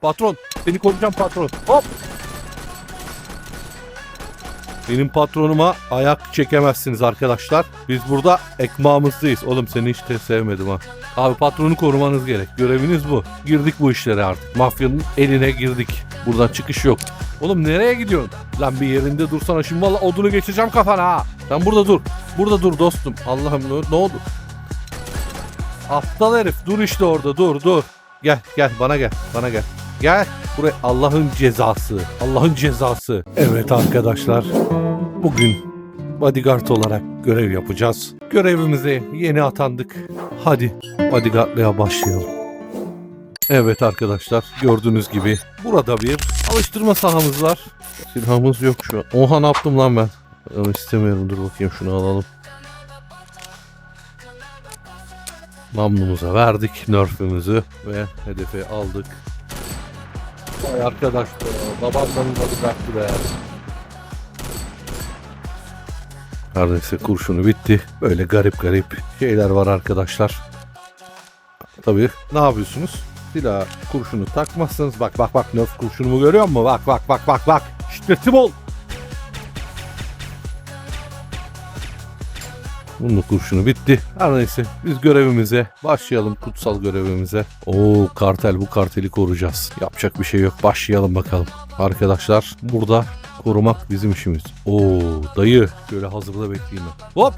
Patron. Seni koruyacağım patron. Hop. Benim patronuma ayak çekemezsiniz arkadaşlar. Biz burada ekmağımızdayız. Oğlum seni hiç de sevmedim ha. Abi patronu korumanız gerek. Göreviniz bu. Girdik bu işlere artık. Mafyanın eline girdik. Buradan çıkış yok. Oğlum nereye gidiyorsun? Lan bir yerinde dursana. Şimdi valla odunu geçeceğim kafana ha. Sen burada dur. Burada dur dostum. Allah'ım ne, oldu? Aptal herif. Dur işte orada. Dur dur. Gel gel bana gel. Bana gel. Gel. Buraya Allah'ın cezası. Allah'ın cezası. Evet arkadaşlar. Bugün bodyguard olarak görev yapacağız. Görevimize yeni atandık. Hadi bodyguardlığa başlayalım. Evet arkadaşlar gördüğünüz gibi burada bir alıştırma sahamız var. Silahımız yok şu an. Oha ne yaptım lan ben? Onu istemiyorum dur bakayım şunu alalım. Namlumuza verdik nerfümüzü ve hedefi aldık. Vay arkadaş be, babamdan bodyguardı be. Neredeyse kurşunu bitti. Böyle garip garip şeyler var arkadaşlar. Tabii ne yapıyorsunuz? Silah kurşunu takmazsanız bak bak bak nerf kurşunumu görüyor musun? Bak bak bak bak bak. Şiddetim ol. Bunun kurşunu bitti. Her neyse biz görevimize başlayalım kutsal görevimize. Oo kartel bu karteli koruyacağız. Yapacak bir şey yok. Başlayalım bakalım. Arkadaşlar burada korumak bizim işimiz. Oo dayı şöyle hazırda bekleyeyim ben. Hop.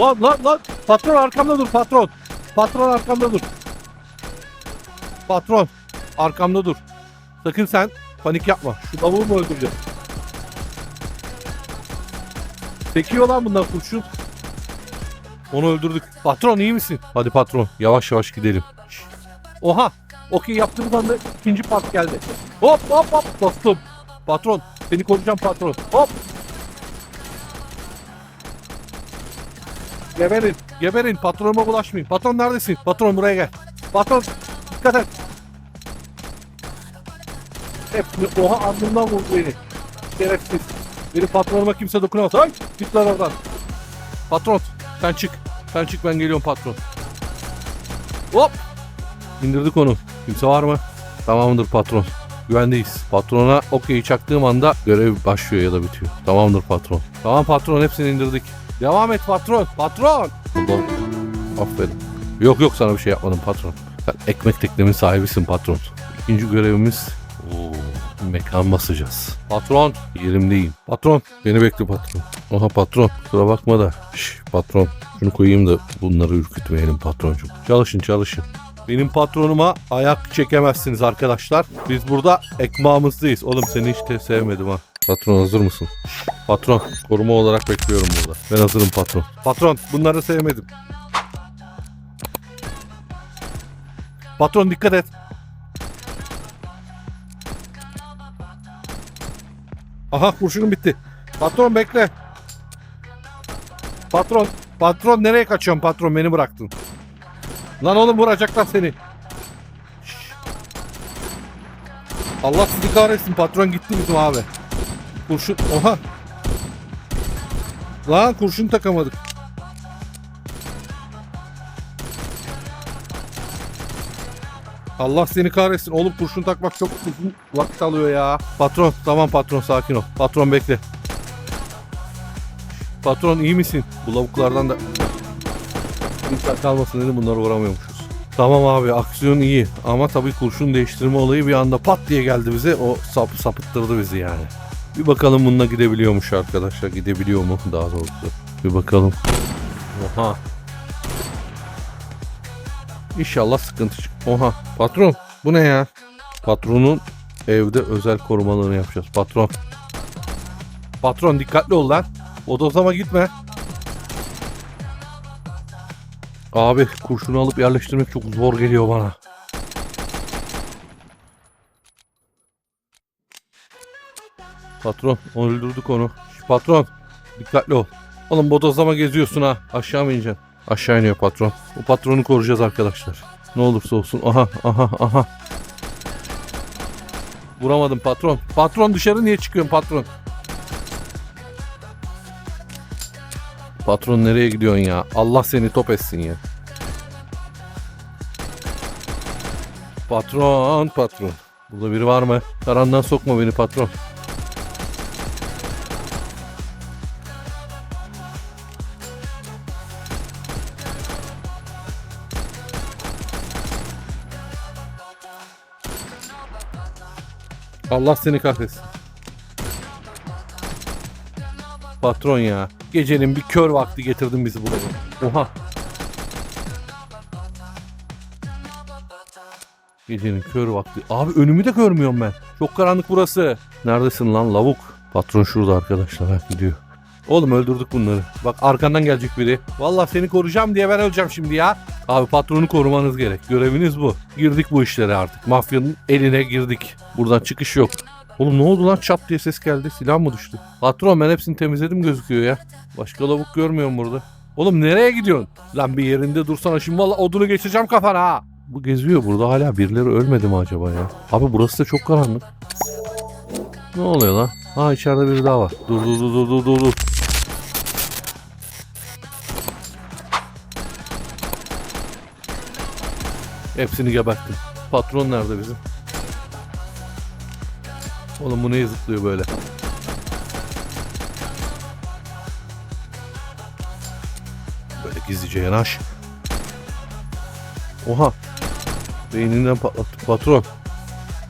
Lan lan lan patron arkamda dur patron. Patron arkamda dur. Patron arkamda dur. Sakın sen panik yapma. Şu lavuğu mu öldüreceğim? Sekiyor lan bundan kurşun. Onu öldürdük. Patron iyi misin? Hadi patron yavaş yavaş gidelim. Şşş. Oha. Okey yaptığımız anda ikinci part geldi. Hop hop hop dostum. Patron seni koruyacağım patron. Hop. Geberin. Geberin. Patronuma bulaşmayın. Patron neredesin? Patron buraya gel. Patron dikkat et. Hep oha alnımdan vurdu beni. Şerefsiz. Benim patronuma kimse dokunamaz. Ay git lan oradan. Patron sen çık. Sen çık ben geliyorum patron. Hop. İndirdik onu. Kimse var mı? Tamamdır patron. Güvendeyiz. Patrona okey çaktığım anda görev başlıyor ya da bitiyor. Tamamdır patron. Tamam patron hepsini indirdik. Devam et patron. Patron. Ulan, Aferin. Yok yok sana bir şey yapmadım patron. Sen ekmek teknemin sahibisin patron. İkinci görevimiz Oo, mekan basacağız. Patron yerimdeyim. Patron beni bekle patron. Oha patron kusura bakma da. Şş, patron şunu koyayım da bunları ürkütmeyelim patroncum. Çalışın çalışın. Benim patronuma ayak çekemezsiniz arkadaşlar. Biz burada ekmağımızdayız. Oğlum seni hiç de sevmedim ha. Patron hazır mısın? Patron koruma olarak bekliyorum burada. Ben hazırım patron. Patron bunları sevmedim. Patron dikkat et. Aha kurşunum bitti. Patron bekle. Patron. Patron nereye kaçıyorsun patron beni bıraktın. Lan oğlum vuracaklar seni. Allah sizi kahretsin patron gitti bizim abi. Kurşun oha. Lan kurşun takamadık. Allah seni kahretsin. Oğlum kurşun takmak çok uzun vakit alıyor ya. Patron tamam patron sakin ol. Patron bekle. Patron iyi misin? Bu lavuklardan da dikkat kalmasın dedim bunları vuramıyormuşuz. Tamam abi aksiyon iyi ama tabii kurşun değiştirme olayı bir anda pat diye geldi bize. O sap, sapıttırdı bizi yani. Bir bakalım bununla gidebiliyormuş arkadaşlar. Gidebiliyor mu daha doğrusu. Bir bakalım. Oha. İnşallah sıkıntı çık. Oha patron bu ne ya? Patronun evde özel korumalarını yapacağız. Patron. Patron dikkatli ol lan. Odozlama gitme. Abi kurşunu alıp yerleştirmek çok zor geliyor bana. Patron onu öldürdük onu. Patron dikkatli ol. Oğlum bodozlama geziyorsun ha. Aşağı mı ineceksin? Aşağı iniyor patron. Bu patronu koruyacağız arkadaşlar. Ne olursa olsun. Aha aha aha. Vuramadım patron. Patron dışarı niye çıkıyorsun patron? Patron nereye gidiyorsun ya? Allah seni top etsin ya. Patron patron. Burada biri var mı? Karandan sokma beni patron. Allah seni kahretsin. Patron ya. Gecenin bir kör vakti getirdin bizi buraya. Oha. Gecenin kör vakti. Abi önümü de görmüyorum ben. Çok karanlık burası. Neredesin lan lavuk? Patron şurada arkadaşlar. Gidiyor. Oğlum öldürdük bunları. Bak arkandan gelecek biri. Vallahi seni koruyacağım diye ben öleceğim şimdi ya. Abi patronu korumanız gerek. Göreviniz bu. Girdik bu işlere artık. Mafyanın eline girdik. Buradan çıkış yok. Oğlum ne oldu lan çat diye ses geldi. Silah mı düştü? Patron ben hepsini temizledim gözüküyor ya. Başka lavuk görmüyorum burada. Oğlum nereye gidiyorsun? Lan bir yerinde dursana şimdi valla odunu geçeceğim kafana ha. Bu geziyor burada hala birileri ölmedi mi acaba ya? Abi burası da çok karanlık. Ne oluyor lan? Ha içeride biri daha var. Dur dur dur dur dur dur. Hepsini geberttim. Patron nerede bizim? Oğlum bu neye zıplıyor böyle? Böyle gizlice yanaş. Oha. Beyninden patlattı patron.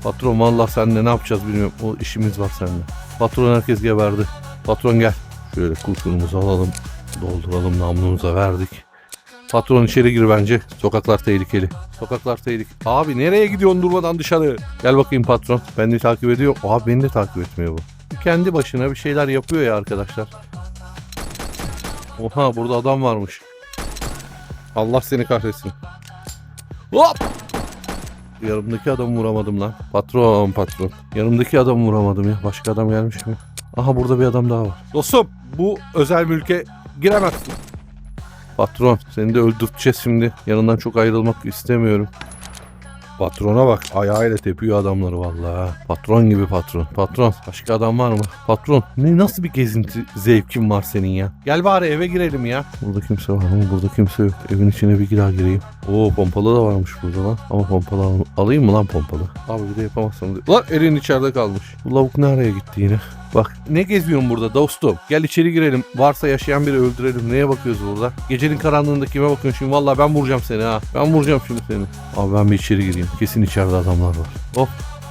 Patron vallahi seninle ne yapacağız bilmiyorum. O işimiz var seninle. Patron herkes geberdi. Patron gel. Şöyle kurşunumuzu alalım. Dolduralım namlumuza verdik. Patron içeri gir bence. Sokaklar tehlikeli. Sokaklar tehlikeli. Abi nereye gidiyorsun durmadan dışarı? Gel bakayım patron. Beni takip ediyor. Abi beni de takip etmiyor bu. Kendi başına bir şeyler yapıyor ya arkadaşlar. Oha burada adam varmış. Allah seni kahretsin. Hop! Yanımdaki adamı vuramadım lan. Patron patron. Yanımdaki adamı vuramadım ya. Başka adam gelmiş mi? Aha burada bir adam daha var. Dostum bu özel mülke giremezsin. Patron seni de öldürteceğiz şimdi. Yanından çok ayrılmak istemiyorum. Patrona bak ayağıyla tepiyor adamları vallahi. Patron gibi patron. Patron başka adam var mı? Patron ne nasıl bir gezinti zevkin var senin ya? Gel bari eve girelim ya. Burada kimse var mı? Burada kimse yok. Evin içine bir daha gireyim. Oo pompalı da varmış burada lan. Ama pompalı al- alayım mı lan pompalı? Abi bir de yapamazsam. de- Lan elin içeride kalmış. Bu lavuk nereye gitti yine? Bak ne geziyorsun burada dostum? Gel içeri girelim. Varsa yaşayan biri öldürelim. Neye bakıyoruz burada? Gecenin karanlığında kime bakıyorsun şimdi? Vallahi ben vuracağım seni ha. Ben vuracağım şimdi seni. Abi ben bir içeri gireyim. Kesin içeride adamlar var. Hop.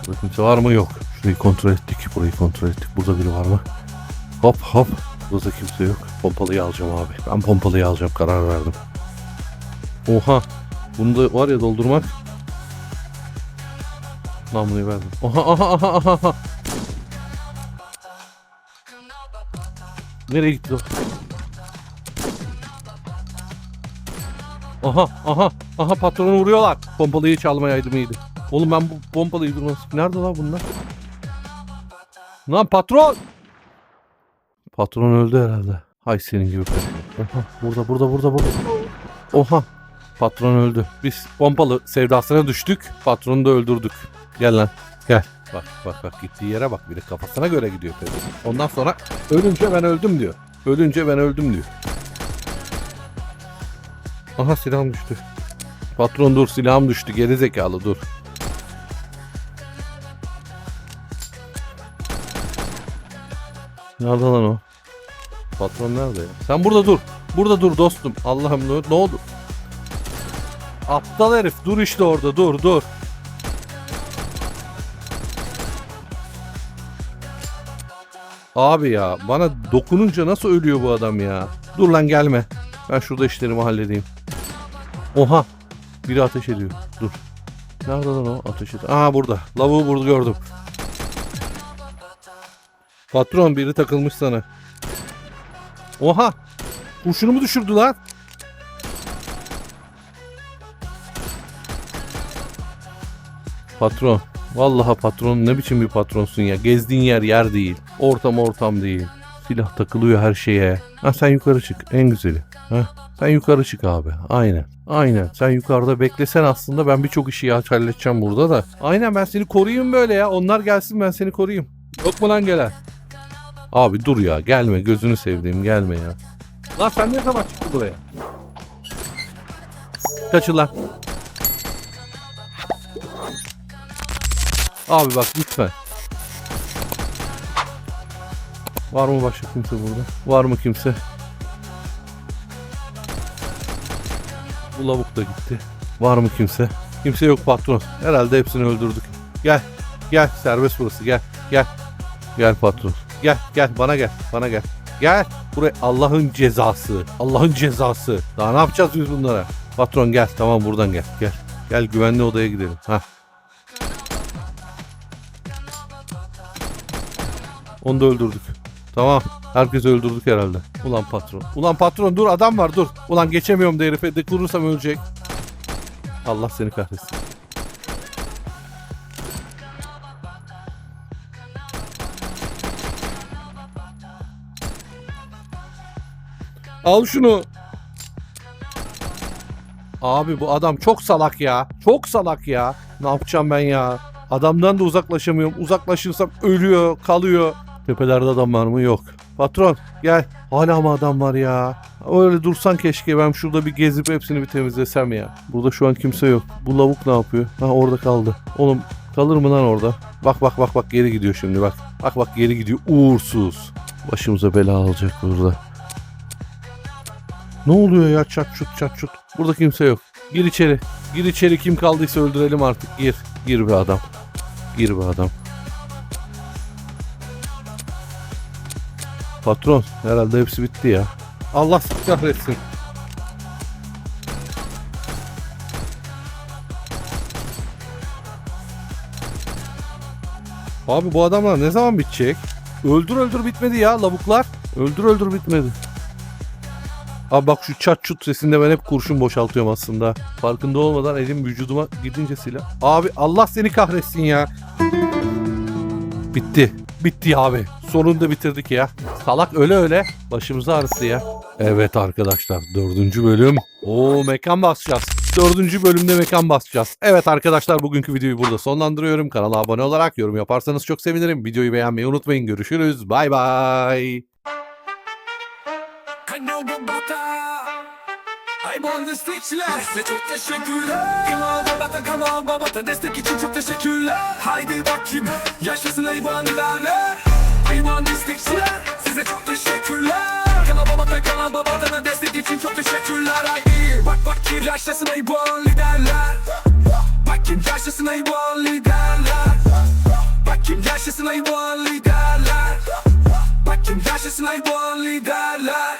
Burada kimse var mı? Yok. Şurayı kontrol ettik. Burayı kontrol ettik. Burada biri var mı? Hop hop. Burada kimse yok. Pompalıyı alacağım abi. Ben pompalıyı alacağım. Karar verdim. Oha. Bunu da var ya doldurmak. Namluyu verdim. Aha aha aha aha. Aha. Nereye gitti o? Aha aha aha patronu vuruyorlar. Pompalıyı çalmayaydım iyiydi. Oğlum ben bu pompalıyı durmaz. Nerede lan bunlar? Lan patron! Patron öldü herhalde. Hay senin gibi. Oha burada burada burada burada. Oha patron öldü. Biz pompalı sevdasına düştük. Patronu da öldürdük. Gel lan gel. Bak bak bak gittiği yere bak bir de kafasına göre gidiyor tabii. Ondan sonra ölünce ben öldüm diyor. Ölünce ben öldüm diyor. Aha silahım düştü. Patron dur silahım düştü geri zekalı dur. Nerede lan o? Patron nerede ya? Sen burada dur. Burada dur dostum. Allah'ım ne, oldu? Aptal herif dur işte orada dur dur. Abi ya bana dokununca nasıl ölüyor bu adam ya? Dur lan gelme. Ben şurada işlerimi halledeyim. Oha. Biri ateş ediyor. Dur. Nerede lan o ateş ediyor? Aa burada. Lavuğu burada gördüm. Patron biri takılmış sana. Oha. Kurşunu mu düşürdü lan? Patron. Vallahi patron ne biçim bir patronsun ya. Gezdiğin yer yer değil. Ortam ortam değil. Silah takılıyor her şeye. Ha sen yukarı çık. En güzeli. Ha sen yukarı çık abi. Aynen. Aynen. Sen yukarıda beklesen aslında ben birçok işi halledeceğim burada da. Aynen ben seni koruyayım böyle ya. Onlar gelsin ben seni koruyayım. Yok mu lan gelen? Abi dur ya gelme gözünü sevdiğim gelme ya. Lan sen ne zaman çıktın buraya? Kaçın lan. Abi bak lütfen. Var mı başka kimse burada? Var mı kimse? Bu lavuk da gitti. Var mı kimse? Kimse yok patron. Herhalde hepsini öldürdük. Gel. Gel. Serbest burası. Gel. Gel. Gel patron. Gel. Gel. Bana gel. Bana gel. Gel. Buraya Allah'ın cezası. Allah'ın cezası. Daha ne yapacağız biz bunlara? Patron gel. Tamam buradan gel. Gel. Gel güvenli odaya gidelim. Ha. Onu da öldürdük. Tamam. Herkesi öldürdük herhalde. Ulan patron. Ulan patron dur adam var dur. Ulan geçemiyorum da herife. Dıklırsam ölecek. Allah seni kahretsin. Al şunu. Abi bu adam çok salak ya. Çok salak ya. Ne yapacağım ben ya? Adamdan da uzaklaşamıyorum. Uzaklaşırsam ölüyor, kalıyor. Tepelerde adam var mı? Yok. Patron gel. Hala mı adam var ya? Öyle dursan keşke ben şurada bir gezip hepsini bir temizlesem ya. Burada şu an kimse yok. Bu lavuk ne yapıyor? Ha orada kaldı. Oğlum kalır mı lan orada? Bak bak bak bak geri gidiyor şimdi bak. Bak bak geri gidiyor. Uğursuz. Başımıza bela alacak burada. Ne oluyor ya çat çut çat çut. Burada kimse yok. Gir içeri. Gir içeri kim kaldıysa öldürelim artık. Gir. Gir be adam. Gir be adam. Patron herhalde hepsi bitti ya. Allah sizi kahretsin. Abi bu adamlar ne zaman bitecek? Öldür öldür bitmedi ya lavuklar. Öldür öldür bitmedi. Abi bak şu çat çut sesinde ben hep kurşun boşaltıyorum aslında. Farkında olmadan elim vücuduma gidince silah. Abi Allah seni kahretsin ya. Bitti. Bitti abi. Sonunda bitirdik ya. Salak öyle öyle. Başımızı ağrıttı ya. Evet arkadaşlar dördüncü bölüm. Oo mekan basacağız. Dördüncü bölümde mekan basacağız. Evet arkadaşlar bugünkü videoyu burada sonlandırıyorum. Kanala abone olarak yorum yaparsanız çok sevinirim. Videoyu beğenmeyi unutmayın. Görüşürüz. Bay bay. Ayban destekçiler Size çok teşekkürler Kanal Babata Kanal Babata Destek için çok teşekkürler Haydi bakayım Yaşasın Ayban ilerle Ayban destekçiler Size çok teşekkürler. Kanal Babata Kanal Babata'nın destek için çok teşekkürler. Haydi Bak bakayım Yaşasın Ayban liderler. Bakayım yaşasın Ayban liderler. Bakayım yaşasın Ayban liderler. Bakayım yaşasın Ayban liderler